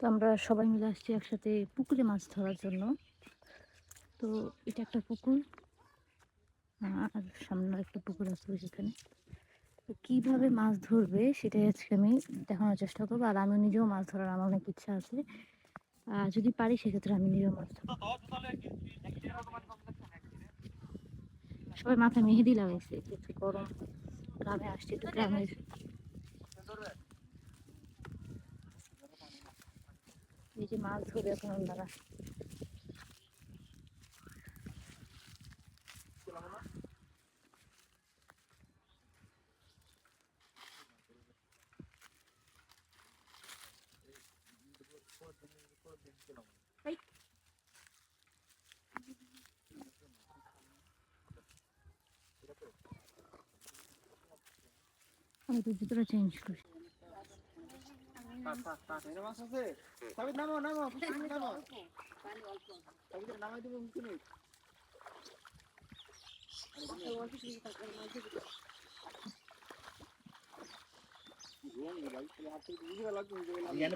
তো আমরা সবাই মিলে আসছি একসাথে পুকুরে মাছ ধরার জন্য। তো এটা একটা পুকুর। আর সামনে একটা পুকুর আছে যেখানে। তো কীভাবে মাছ ধরবে সেটাই আজকে আমি দেখানোর চেষ্টা করব। আর আমি নিজেও মাছ ধরার আমার অনেক ইচ্ছা আছে। আর যদি পারি সেক্ষেত্রে আমি নিজেও মাছ ধরবো। সবাই মাথায় মেহেদি লাগাইছে। একটু গরম। গ্রামে আসছে তো গ্রামের এই যে মাছ ধরে এখন ওনারা আমি তো জুতোটা চেঞ্জ করি নামো নামো নামো নামাই দেবো হুমকি নেই এখানে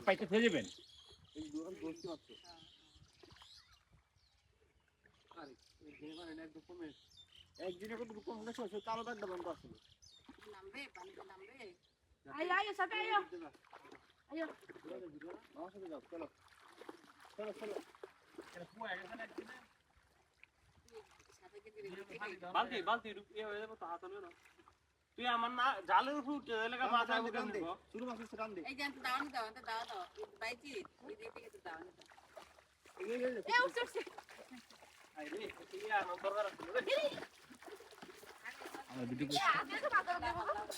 পাইতে ফেলে যাবেন একদিনে কত কম দেখো কালো দাগ দেবেন আসলে আয় আয় সাথে আয় বালতি বালতি এ হয়ে যাবে তো হাত না। তুই আমার না জালের উপর উঠে এলাকা মাছ আইবো কেমন গো? শুরু মাছ রান দে এই যে দাও এটা দাও দাও বাইজি এই থেকে দাওনি দাও এই এই এই এ উঠছে উঠছে আই রে, এই আর দরকার আছে? রে।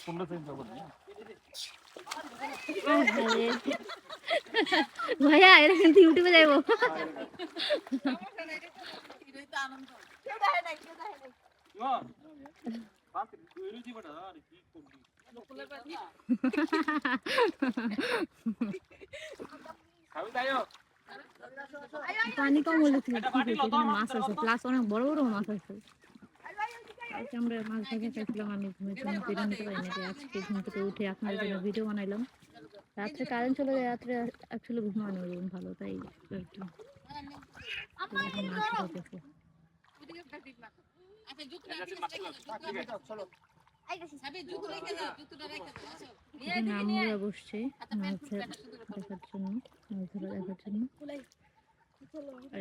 সুন্দর চেঞ্জ হবে? না। ভাইয়া এটা কিন্তু ইউটিউবে যাইবো। পানি কম হলে মাছ আছে প্লাস অনেক বড় বড় মাছ আছে। কালকে আমরা মাছ ধরে খাইছিলাম আমি জন্য পেরে নিতে পারি না আজকে ঘুম থেকে উঠে আপনাদের জন্য ভিডিও বানাইলাম। রাত্রে কারেন্ট চলে যায়, রাত্রে অ্যাকচুয়ালি ঘুমানো ভালো, তাই বসছে মাছ দেখার জন্য দেখার জন্য। আর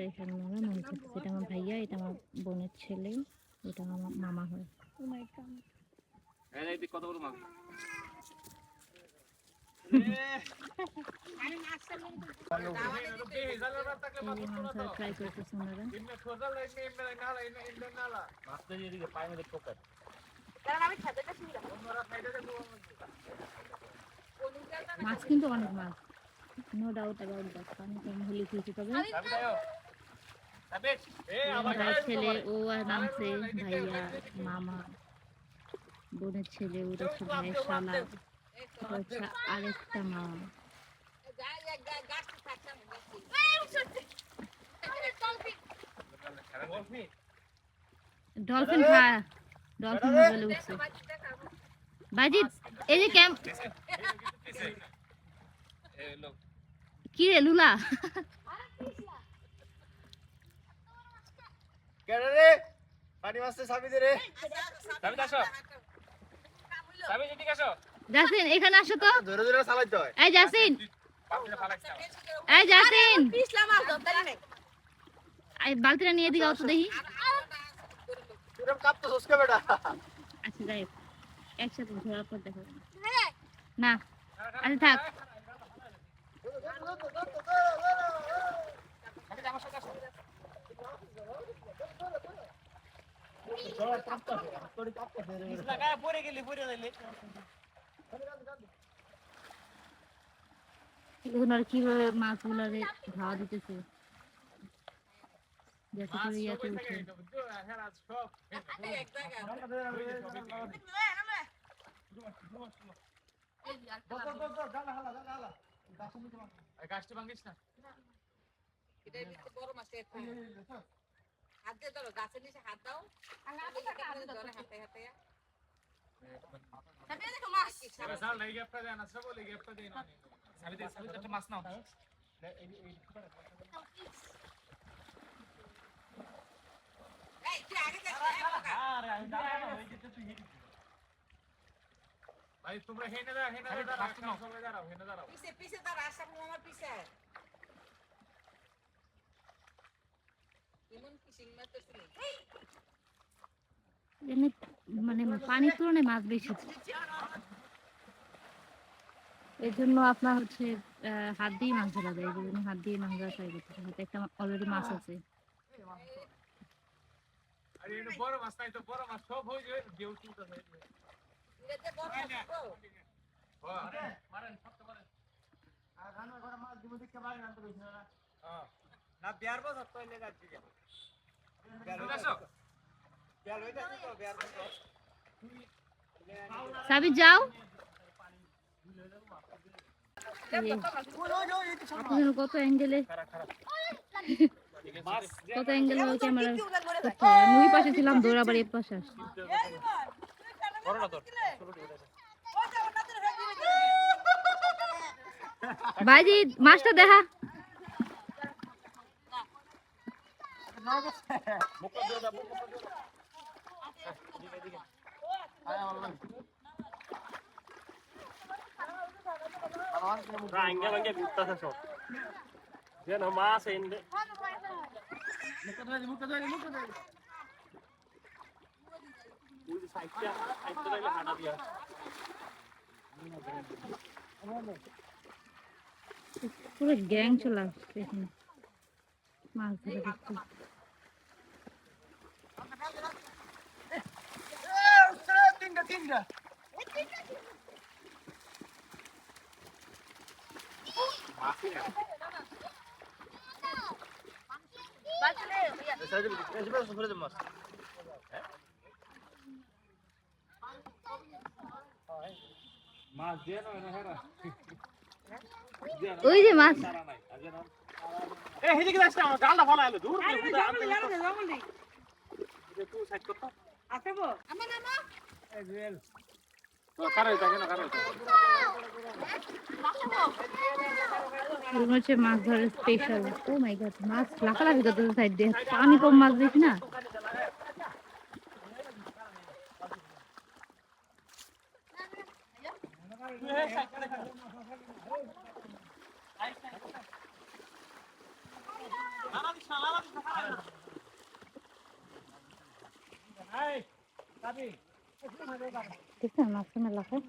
আমার ভাইয়া, এটা আমার বোনের ছেলে। এটা আমার মামা হয়। কত বড় মাছ আমি ট্রাই করতেছে আমি কিন্তু অনেক মাছ। নো ডাউট অ্যাবাউট দ্যাট কম হলে কিছু তবে ভাইয়ের ছেলে ও আর নামছে ভাইয়া মামা বোনের ছেলে ওটা হচ্ছে ভাইয়ের শালা হচ্ছে আরেকটা মামা ডলফিন খা ডলফিন বলে উঠছে। বাজিত এই যে ক্যাম্প কি রে লুলা? রে? পানি মাছতে সাবি দে রে। খাবি আসো। খাবি এদিকে আসো। জাসিন এখানে আসো তো। ধরে ধরে চালাইতে হয়। এই জাসিন। এই জাসিন। পিছলা মাছ ধরতে নেই। এই বালতিটা নিয়ে দিকে অত দেখি। তুই কাঁপতো সস্কে বেটা? আচ্ছা যাই একসাথে ধরার পর দেখো না। আচ্ছা থাক খাবি আমার সাথে আসো পড়ে গেলি পড়ে যাইলে দেখুন আর কীভাবে মাছগুলারে ধাওয়া দিতেছে যাতে করে ইয়াতে উঠে গাছটা ভাঙিস না এটা নিচে বড় মাছ একটা হাত দিয়ে ধরো গাছের নিচে হাত দাও। হাতে হাতে মাছ। মাছ নাও। হয়ে হেঁটে ভাই তোমরা হেঁটে দাঁড়াও হেঁটে দাঁড়াও সবাই দাঁড়াও পিছে পিছে দাঁড়া আশা করব আমার পিছে আয়। এমন fishing মারতেছিলি? এমনি মানে পানির তুলনায় মাছ বেশি। এই জন্য আপনার হচ্ছে হাত দিয়ে মাছ ধরা যায় এই জন্য হাত দিয়ে মাছ ধরা ট্রাই করতে হবে। হাতে একটা অলরেডি মাছ আছে। বড় মাছ নাই তো বড় মাছ সব হয়ে। মারেন মারেন আর রান্না করা। মাছ দিব দেখতে পারি না তো বেশি না না বিয়ার সাবি যাও। কত অ্যাঙ্গেলে কত অ্যাঙ্গেলে ওই ক্যামেরা করতে হয় আমি পাশে ছিলাম দৌড়াবার এই পাশে আসছি। ভাইজি মাছটা দেখা মুখ দিয়ে দাও মুখ দিয়ে দাও আয় আমার ভাই রাঙ্গে ভাঙ্গে ঘুরতাছে সব যেন মাছ এনে সাইডটা লাইলে হাঁটা পুরো গ্যাং চলে আসছে এখানে। মাছ ধরে দেখতে। দিয়ে ওই যে মাছ। নাই এ হেদিকে যাস না আমার গালটা ফলা এলো দূর কারে কারে এগুলো হচ্ছে মাছ ধরার স্পেশাল ও মাই গড মাছ লাফালাফি করতে সাইড দিয়ে। পানি কম মাছ দেখি না? দেখছেন মাঝখানে লাফায়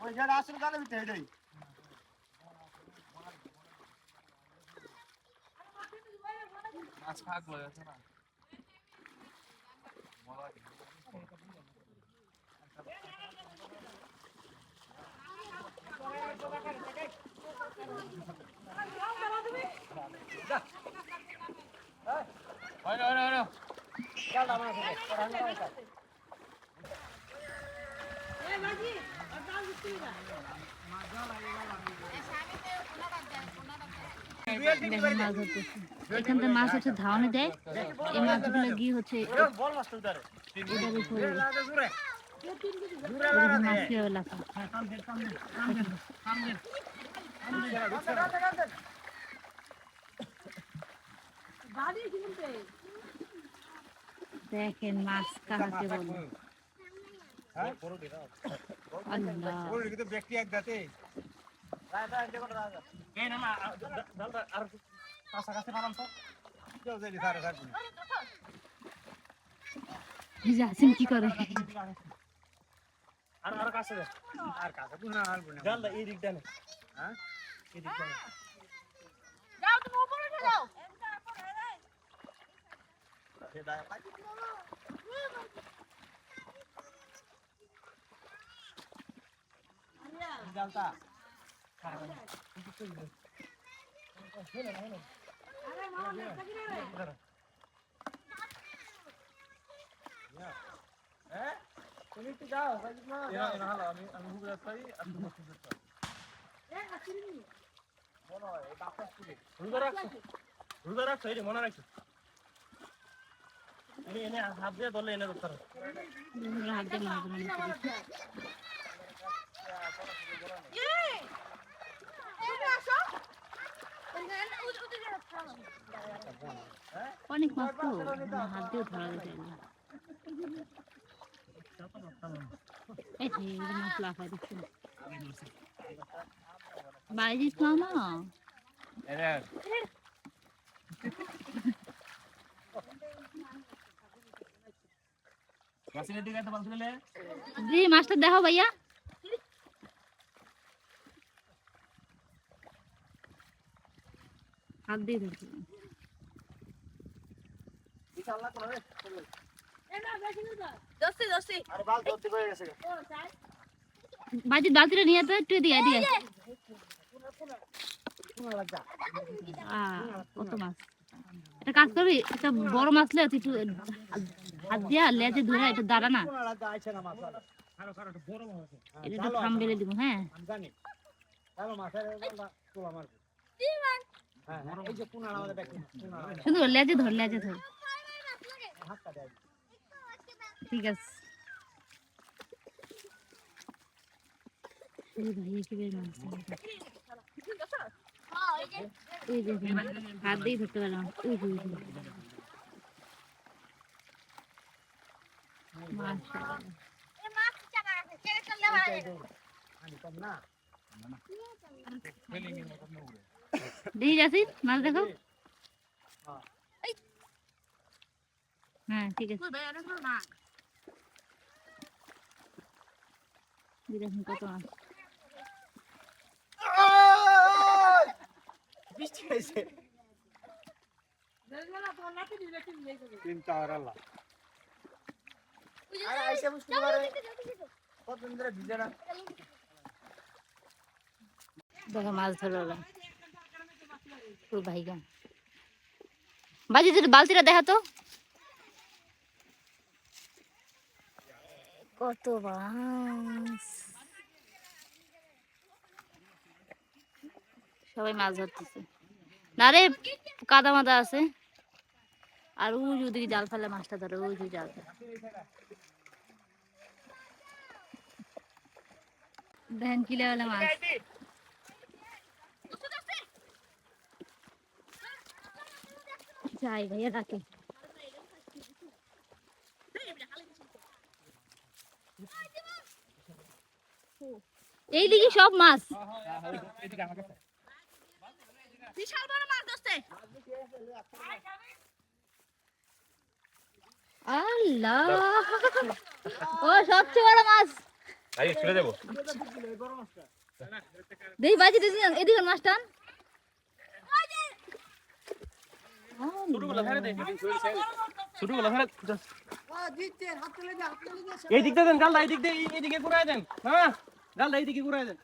ওই যেটা আসল গালে ভিতরে এটাই মাছ খাক লয় আছে না হয় না হয় না। হয় না দেখেন মাছ ধরতেছে। এখান থেকে মাছ হচ্ছে ধাওয়ানি দেয়। এই মাছগুলো গিয়ে হচ্ছে এটার উপরে মাছ কীভাবে লাফায় দেখেন মাছ কাহাকে বলে। আল্লাহ। ওই কিন্তু ব্যক্তি এক দাতে এই না না দাদা আর কাছাকাছি বানাম তো কেউ যাই সারে সারে এই যে আসেন কি করে আর আর কাছে দে আর কাছে তুই না হারবো না জানলা এই দিক দেন হ্যাঁ এই দিক দেন যাও তুমি উপরে উঠে যাও জালতা হ্যাঁ তুমি একটু মনে রাখছো এনে হাত দিয়ে ধরলে এনে ধরতে হাত দিয়ে মাছ ধরে নিতে পারি। অনেক মাছ তো আমার হাত দিয়ে ধরা যায় না এই যে, এই যে মাছ লাফায় দিচ্ছে। বাইরে দিস মামা জি মাছটা দেখো ভাইয়া। হাত দিয়ে ধরতে বাজি বালতিটা নিয়ে তো একটু দিয়ে দিয়ে। কত মাছ? এটা কাজ করবি একটা বড় মাছ লে তুই হাত দিয়া লেজে ধরে এটা দাঁড়া না। একটা এটা থাম বেলে দিব হ্যাঁ। জানি। মাছের তোলা মারবে হ্যাঁ হ্যাঁ, এই যে কোনালা আমাদের দেখুন কোনালা শুধু লেজে ধর লেজে ধর হাতটা দেয় ঠিক আছে এই ভাই কি বের মাছ এই যে এই যে, হাত দিয়ে ধরতে পারলাম ওই দেখি যাচ্ছি মাছ দেখো। হ্যাঁ ঠিক আছে। দেখুন কত মাছ। বৃষ্টি হয়েছে। দেখো মাছ ধরলাম ও ভাইগা বাজি তোর বালতিটা দেখা তো। কত মাছ সবাই মাছ ধরতেছে। না রে কাদা মাদা আছে। আর ওই ওদিকে জাল ফেলে মাছটা ধরে ওই যে জাল ফেলে। দেখেন কিলে মাছ। যাই ভাইয়া রাখে। এই দিকে সব মাছ। বিশাল বড় মাছ দোস্তে আল্লাহ। ও সবচেয়ে বড় মাছ। আরে ছেড়ে দেবো দেখি বাজি দিদি এদিকে মাছ টান ছোটগুলো ছেড়ে দে ছোটগুলো ছেড়ে এই দেন গালটা এই দিক দিয়ে এই দিকে ঘুরাই দেন হ্যাঁ? গালটা এই দিকে ঘুরাই দেন।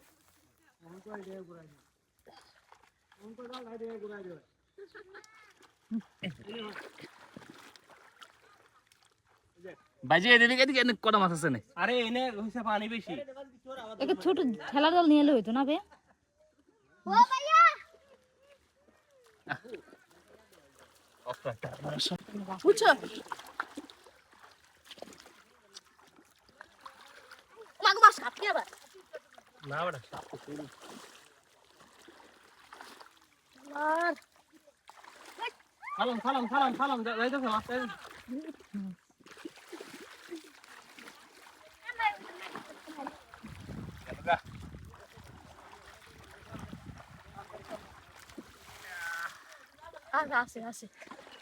বাজি এদিকে এদিকে এদিকে কত মাছ আছে না? আরে এনে হইছে পানি বেশি। একটা ছোট ঠেলা জাল নিয়ে এলে হইতো না বে? বুঝছ মাগো মাছ কাটকে আবার না বেটা আর খালাম খালাম খালাম খালাম যাইতেছে মাছ আর আছে আছে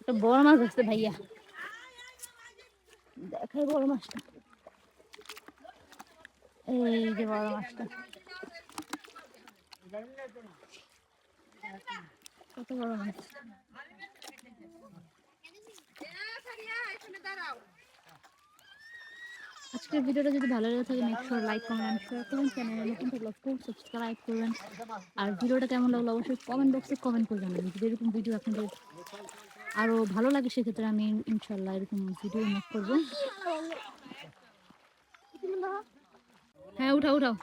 একটা বড় মাছ আসছে ভাইয়া। দেখাই বড় মাছটা। এই যে বড় মাছটা। কত বড় মাছ? আজকের ভিডিওটা যদি ভালো লেগে থাকে make sure like comment share করবেন চ্যানেলে নতুন থাকলে খুব সাবস্ক্রাইব করবেন আর ভিডিওটা কেমন লাগল অবশ্যই কমেন্ট বক্সে কমেন্ট করে জানাবেন। যদি এরকম ভিডিও আপনাদের আরও ভালো লাগে সেক্ষেত্রে আমি ইনশাল্লাহ এরকম ভিডিও মেক করব। হ্যাঁ উঠাও উঠাও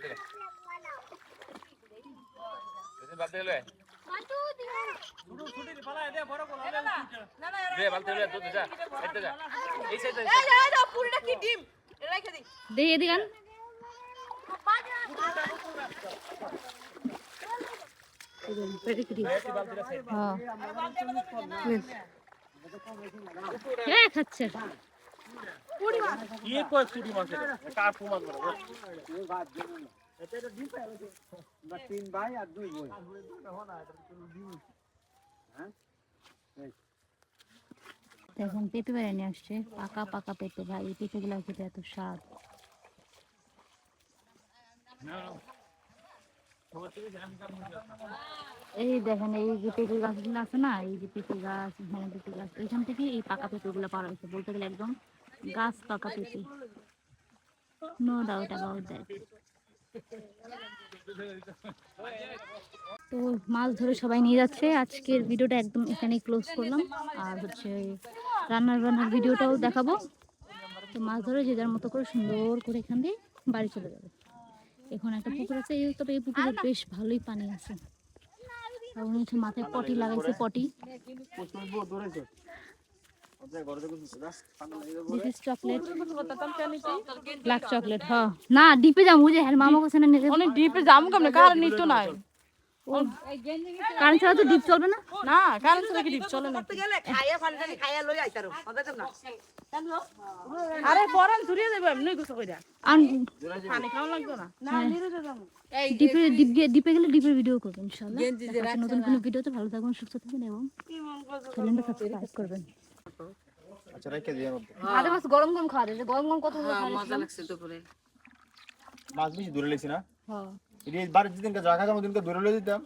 শুধু ছুটির পালায় দে বড় কোলা দে দে বালতি লয়ে দুধ যা এতে যা এই সাইডে দে এদিকে আন। পেটে খিরি। হ্যাঁ। খাচ্ছে কি কয় মাছ কার মাছ এখন পেঁপে বেড়ে নিয়ে আসছে। পাকা পাকা পেঁপে, ভাই। এই পেঁপেগুলো খেতে এত স্বাদ। এই দেখেন, এই যে পেঁপে গাছগুলো আছে না, এই যে পেঁপে গাছ, এখানে পেঁপে গাছ এখান থেকে এই পাকা পেঁপেগুলো পাওয়া হয়েছে বলতে গেলে একদম গাছ পাকা পেঁপে। নো ডাউট অ্যাবাউট দ্যাট তো মাছ ধরে সবাই নিয়ে যাচ্ছে। আজকের ভিডিওটা একদম এখানেই ক্লোজ করলাম। আর হচ্ছে রান্নার রান্নার ভিডিওটাও দেখাবো। তো মাছ ধরে যে যার মতো করে সুন্দর করে এখান দিয়ে বাড়ি চলে যাবে। এখন একটা পুকুর আছে, এই তবে এই পুকুরে বেশ ভালোই পানি আছে। হচ্ছে মাথায় পটি লাগাইছে, পটি। ব্ল্যাক চকলেট হ্যাঁ। না ডিপে হ্যাঁ মামা অনেক ডিপে যাম কেমনে? কারণ নিত নাই। কারেন্ট ছাড়া তো ডিপ চলবে না? না কারণ তো কি ডিপ চলে না গেলে খাইয়া ফান্ডানি খাইয়া লই আইতারো কথা না? আরে পরান ধরিয়ে দেবে এমনি কিছু কইরা। পানি খাওয়া লাগবে না? ডিপে ডিপ গিয়ে ডিপে গেলে ডিপের ভিডিও করবেন ইনশাআল্লাহ নতুন কোনো ভিডিওতে ভালো থাকবেন সুস্থ থাকবেন এবং চ্যানেলটা সাবস্ক্রাইব করবেন। আচ্ছা রেখে দিয়ে ভালো মাছ গরম গরম খাওয়া যায় গরম গরম কত মজা লাগছে দুপুরে। মাছ বেশি দূরে লেছি না। হ্যাঁ। এটি বাড়ির দিনকে জায়গা যাব দিনকে দূরে লয়ে দিতাম।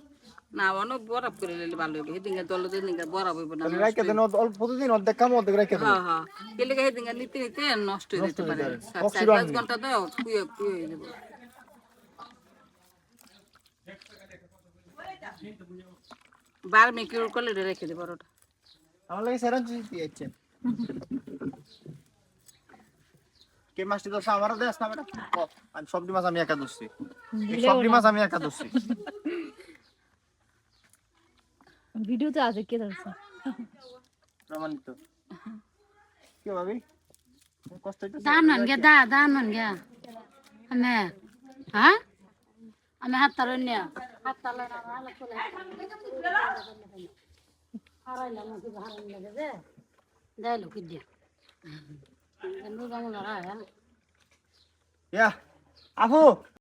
না অনেক বরফ করে লইলে ভালো হবে হেদিনকে দল দিনকে বরফ হইব না রেখে দেন অল্প প্রতিদিন অর্ধেক কাম অর্ধেক রেখে দেন। হ্যাঁ হ্যাঁ। এলে হেদিনকে নিতে নিতে নষ্ট হয়ে যেতে পারে। যাবে। সাত পাঁচ নেই। ঘণ্টা তো কুয়ে কুয়ে হয়ে যাবে। বার মেকিউর করলে রেখে দে বড়টা। আমার লাগে সেরান চিজ দিয়েছে কে মাছটি তো আমারও দেশ না বেটা ক, আমি সবটি মাছ আমি একা এই সবটি মাছ আমি একা ধরছি। ভিডিওতে আছে কে ধরছে? প্রমাণিত। কি ভাবি? কষ্ট হইতেছে? দানন গে দা দানন গে। আমি হ্যাঁ? আমি হাত তার অন্য নাকি ভালো লাগে যে দেয় লোক দিয়া কিন্তু যেমন হ্যাঁ ইয়া আপু